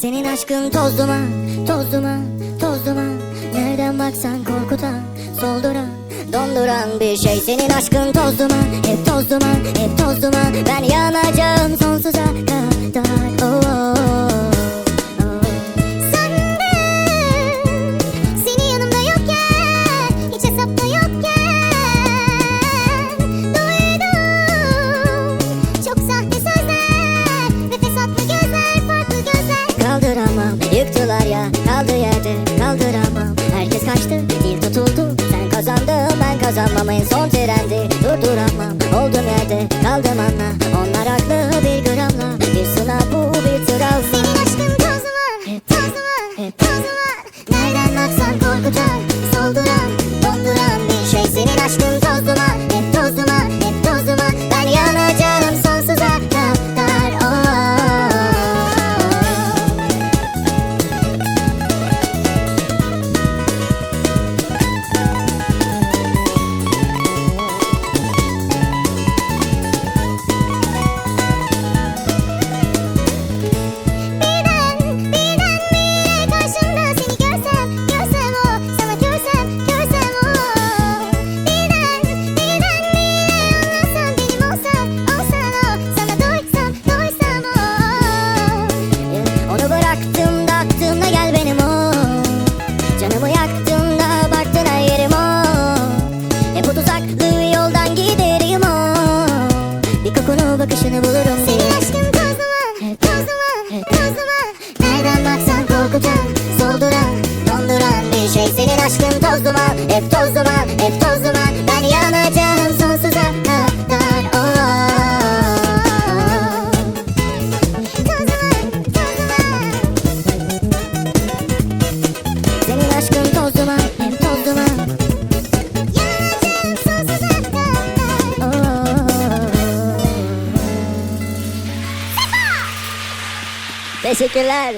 Senin aşkın toz duman, toz duman, toz duman. Nereden baksan korkutan, solduran, donduran bir şey. Senin aşkın toz duman, hep toz duman, hep toz duman. Ben yanacağım yerde Kaldıramam, herkes kaçtı, dil tutuldu. Sen kazandın, ben kazanmam. En son trendi Durduramam, oldum yerde, kaldım anla. Onlar haklı bir gramla, bir sınav bu bir travma Senin aşkın toz duman, toz duman, toz duman Nereden baksan korkutan, solduran, bakışını bulurum. Senin aşkın toz duman, toz duman, toz duman Nereden baksan korkutan, solduran, donduran bir şey. Senin aşkın toz duman, hep toz duman, hep toz Teşekkürler